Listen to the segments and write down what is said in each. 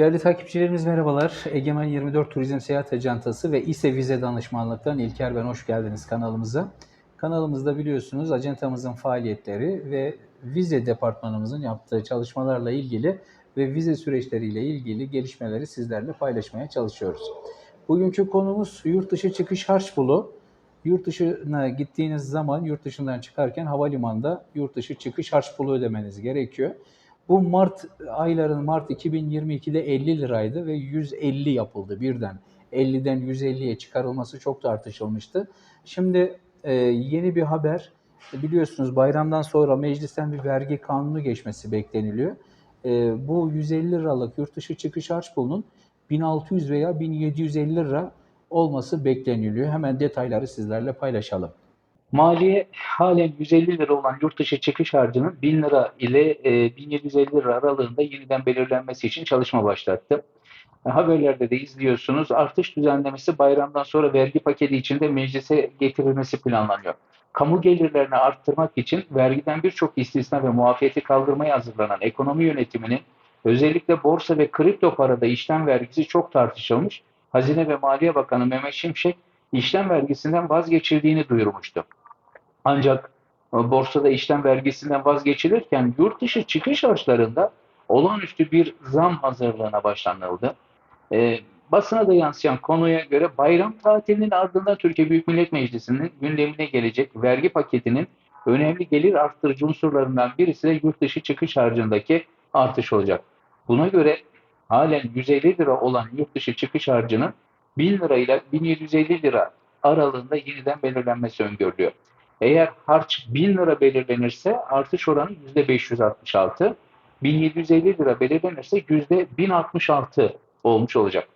Değerli takipçilerimiz merhabalar. Egemen 24 Turizm Seyahat Acentası ve İSE Vize Danışmanlık'tan İlker ben hoş geldiniz kanalımıza. Kanalımızda biliyorsunuz acentamızın faaliyetleri ve vize departmanımızın yaptığı çalışmalarla ilgili ve vize süreçleriyle ilgili gelişmeleri sizlerle paylaşmaya çalışıyoruz. Bugünkü konumuz yurt dışı çıkış harç pulu. Yurt dışına gittiğiniz zaman yurt dışından çıkarken havalimanında yurt dışı çıkış harç pulu ödemeniz gerekiyor. Bu Mart ayların Mart 2022'de 50 liraydı ve 150 yapıldı birden. 50'den 150'ye çıkarılması çok tartışılmıştı. Şimdi e, yeni bir haber biliyorsunuz bayramdan sonra meclisten bir vergi kanunu geçmesi bekleniliyor. E, bu 150 liralık yurt dışı çıkış harç pulunun 1600 veya 1750 lira olması bekleniliyor. Hemen detayları sizlerle paylaşalım. Maliye halen 150 lira olan yurt dışı çıkış harcının 1000 lira ile e, 1750 lira aralığında yeniden belirlenmesi için çalışma başlattı. E, Haberlerde de izliyorsunuz. Artış düzenlemesi bayramdan sonra vergi paketi içinde meclise getirilmesi planlanıyor. Kamu gelirlerini arttırmak için vergiden birçok istisna ve muafiyeti kaldırmaya hazırlanan ekonomi yönetiminin özellikle borsa ve kripto parada işlem vergisi çok tartışılmış. Hazine ve Maliye Bakanı Mehmet Şimşek işlem vergisinden vazgeçildiğini duyurmuştu. Ancak borsada işlem vergisinden vazgeçilirken yurt dışı çıkış harçlarında olağanüstü bir zam hazırlığına başlanıldı. E, basına da yansıyan konuya göre bayram tatilinin ardından Türkiye Büyük Millet Meclisi'nin gündemine gelecek vergi paketinin önemli gelir arttırıcı unsurlarından birisi de yurt dışı çıkış harcındaki artış olacak. Buna göre halen 150 lira olan yurt dışı çıkış harcının 1000 lira ile 1750 lira aralığında yeniden belirlenmesi öngörülüyor. Eğer harç 1000 lira belirlenirse artış oranı %566, 1750 lira belirlenirse %1066 olmuş olacak.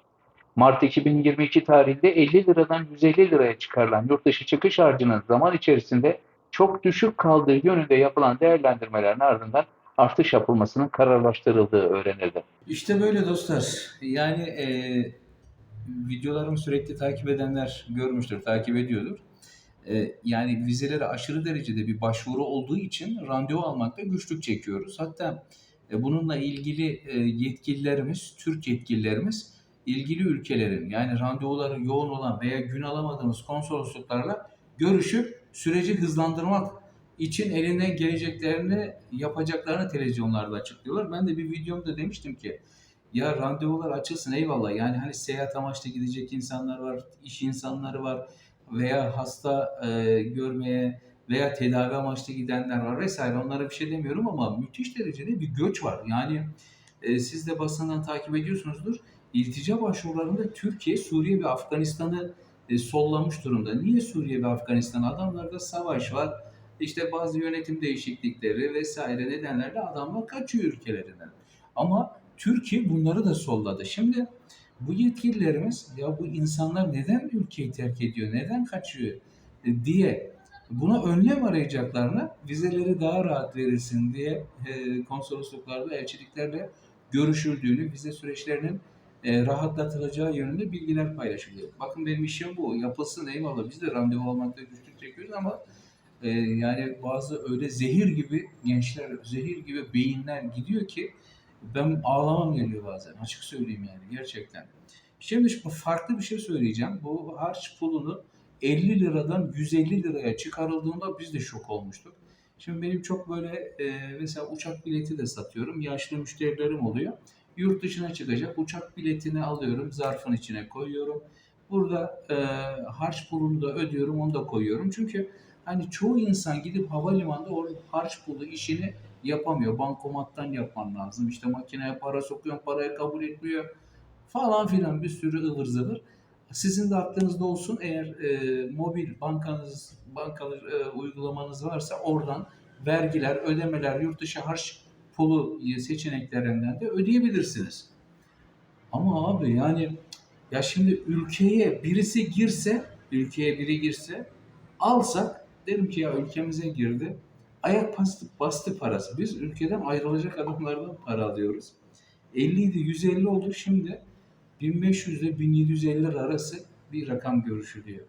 Mart 2022 tarihinde 50 liradan 150 liraya çıkarılan yurt dışı çıkış harcının zaman içerisinde çok düşük kaldığı yönünde yapılan değerlendirmelerin ardından artış yapılmasının kararlaştırıldığı öğrenildi. İşte böyle dostlar. Yani e, videolarımı sürekli takip edenler görmüştür, takip ediyordur. E, yani vizelere aşırı derecede bir başvuru olduğu için randevu almakta güçlük çekiyoruz. Hatta e, bununla ilgili e, yetkililerimiz, Türk yetkililerimiz ilgili ülkelerin yani randevuları yoğun olan veya gün alamadığımız konsolosluklarla görüşüp süreci hızlandırmak için elinden geleceklerini yapacaklarını televizyonlarda açıklıyorlar. Ben de bir videomda demiştim ki ya randevular açılsın eyvallah. Yani hani seyahat amaçlı gidecek insanlar var, iş insanları var veya hasta e, görmeye veya tedavi amaçlı gidenler var vesaire. Onlara bir şey demiyorum ama müthiş derecede bir göç var. Yani e, siz de basından takip ediyorsunuzdur. İltica başvurularında Türkiye, Suriye ve Afganistan'ı e, sollamış durumda. Niye Suriye ve Afganistan? Adamlarda savaş var. İşte bazı yönetim değişiklikleri vesaire nedenlerle adamlar kaçıyor ülkelerinden. Ama Türkiye bunları da solladı. Şimdi bu yetkililerimiz ya bu insanlar neden ülkeyi terk ediyor, neden kaçıyor e, diye buna önlem arayacaklarına vizeleri daha rahat verilsin diye e, konsolosluklarda, elçiliklerle görüşüldüğünü, vize süreçlerinin e, rahatlatılacağı yönünde bilgiler paylaşılıyor. Bakın benim işim bu. Yapılsın eyvallah. Biz de randevu almakta güçlük çekiyoruz ama e, yani bazı öyle zehir gibi gençler, zehir gibi beyinler gidiyor ki ben ağlamam geliyor bazen. Açık söyleyeyim yani gerçekten. Şimdi şu farklı bir şey söyleyeceğim. Bu harç pulunu 50 liradan 150 liraya çıkarıldığında biz de şok olmuştuk. Şimdi benim çok böyle e, mesela uçak bileti de satıyorum. Yaşlı müşterilerim oluyor. Yurt dışına çıkacak. Uçak biletini alıyorum. Zarfın içine koyuyorum. Burada e, harç pulunu da ödüyorum. Onu da koyuyorum. Çünkü hani çoğu insan gidip havalimanında o harç pulu işini yapamıyor. Bankomattan yapman lazım. İşte makineye para sokuyorsun, parayı kabul etmiyor falan filan bir sürü ıvır zıvır. Sizin de aklınızda olsun eğer e, mobil bankanız, bankalı e, uygulamanız varsa oradan vergiler, ödemeler, yurt dışı harç pulu seçeneklerinden de ödeyebilirsiniz. Ama abi yani ya şimdi ülkeye birisi girse, ülkeye biri girse alsak derim ki ya ülkemize girdi. Ayak bastı, bastı parası. Biz ülkeden ayrılacak adamlardan para alıyoruz. 50 idi 150 oldu şimdi 1500 ile 1750 lira arası bir rakam görüşülüyor.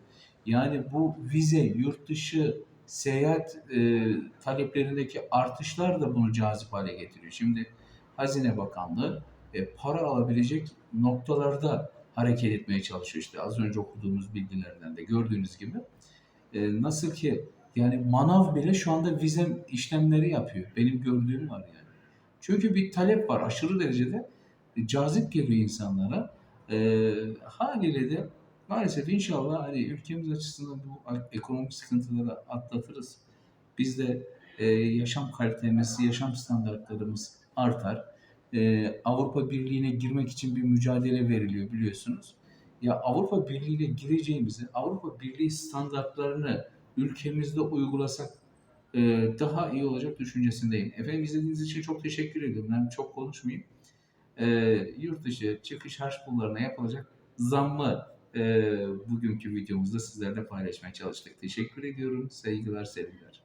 Yani bu vize, yurt dışı seyahat e, taleplerindeki artışlar da bunu cazip hale getiriyor. Şimdi Hazine Bakanlığı e, para alabilecek noktalarda hareket etmeye çalışıyor. İşte az önce okuduğumuz bilgilerden de gördüğünüz gibi. E, nasıl ki yani manav bile şu anda vize işlemleri yapıyor. Benim gördüğüm var yani. Çünkü bir talep var aşırı derecede e, cazip geliyor insanlara. E, haliyle de maalesef inşallah hani ülkemiz açısından bu ekonomik sıkıntıları atlatırız. Biz de e, yaşam kalitemiz, yaşam standartlarımız artar. E, Avrupa Birliği'ne girmek için bir mücadele veriliyor biliyorsunuz. Ya Avrupa Birliği'ne gireceğimizi, Avrupa Birliği standartlarını ülkemizde uygulasak e, daha iyi olacak düşüncesindeyim. Efendim izlediğiniz için çok teşekkür ediyorum. Ben çok konuşmayayım. E, yurt dışı çıkış harç pullarına yapılacak zammı e, bugünkü videomuzda sizlerle paylaşmaya çalıştık. Teşekkür ediyorum. Saygılar, sevgiler.